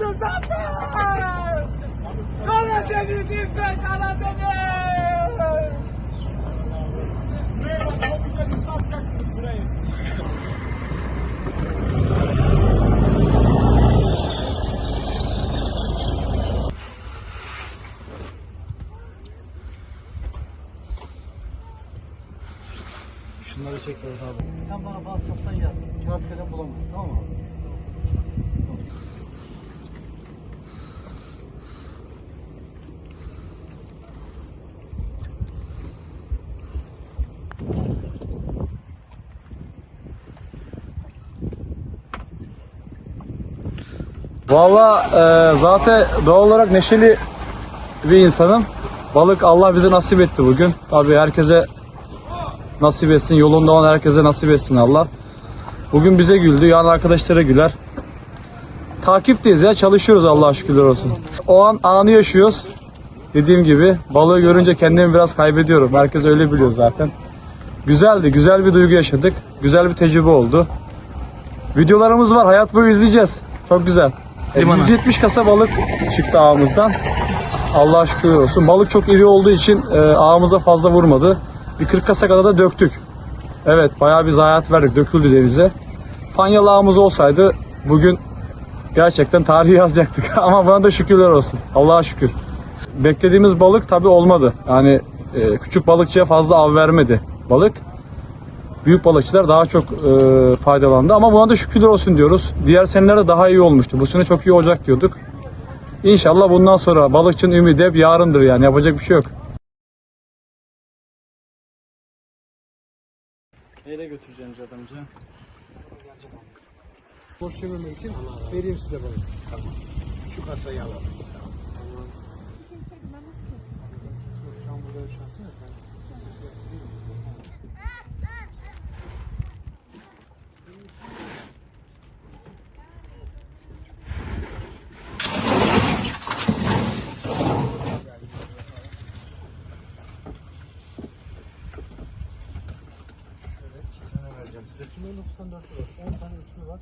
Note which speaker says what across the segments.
Speaker 1: Muzaffer! Karadeniz İzzet Karadeniz! Buraya bak, çok güzel ıslatacaksınız burayı.
Speaker 2: Şunları çek abi. Sen bana WhatsApp'tan yaz. Kağıt kalem bulamayız tamam mı?
Speaker 3: Valla e, zaten doğal olarak neşeli bir insanım. Balık Allah bize nasip etti bugün. Tabii herkese nasip etsin. Yolunda olan herkese nasip etsin Allah. Bugün bize güldü. Yarın arkadaşlara güler. Takipteyiz ya. Çalışıyoruz Allah'a şükürler olsun. O an anı yaşıyoruz. Dediğim gibi balığı görünce kendimi biraz kaybediyorum. Herkes öyle biliyor zaten. Güzeldi. Güzel bir duygu yaşadık. Güzel bir tecrübe oldu. Videolarımız var. Hayat boyu izleyeceğiz. Çok güzel. E,
Speaker 2: Limana.
Speaker 3: 170 kasa balık çıktı ağımızdan. Allah'a şükür olsun. Balık çok iri olduğu için e, ağımıza fazla vurmadı. Bir 40 kasa kadar da döktük. Evet bayağı bir zayiat verdik. Döküldü denize. Fanyalı ağımız olsaydı bugün gerçekten tarihi yazacaktık. Ama buna da şükürler olsun. Allah'a şükür. Beklediğimiz balık tabi olmadı. Yani e, küçük balıkçıya fazla av vermedi balık. Büyük balıkçılar daha çok e, faydalandı. Ama buna da şükürler olsun diyoruz. Diğer senelerde daha iyi olmuştu. Bu sene çok iyi olacak diyorduk. İnşallah bundan sonra balıkçının ümidi hep yarındır yani. Yapacak bir şey yok.
Speaker 2: Nereye götüreceğim adamcı? Boş çevirmek için vereyim size balık. Tamam. Şu kasayı alalım. Sağ ol. Tamam. Şu an burada bir şansım yok. Şöyle vereceğim size. Kilo 94 var. 10 tane üçlü var.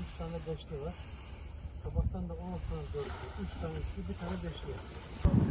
Speaker 2: 3 tane beşli var. Sabahtan da 10 tane dörtlü. 3 tane üçlü, bir tane beşli.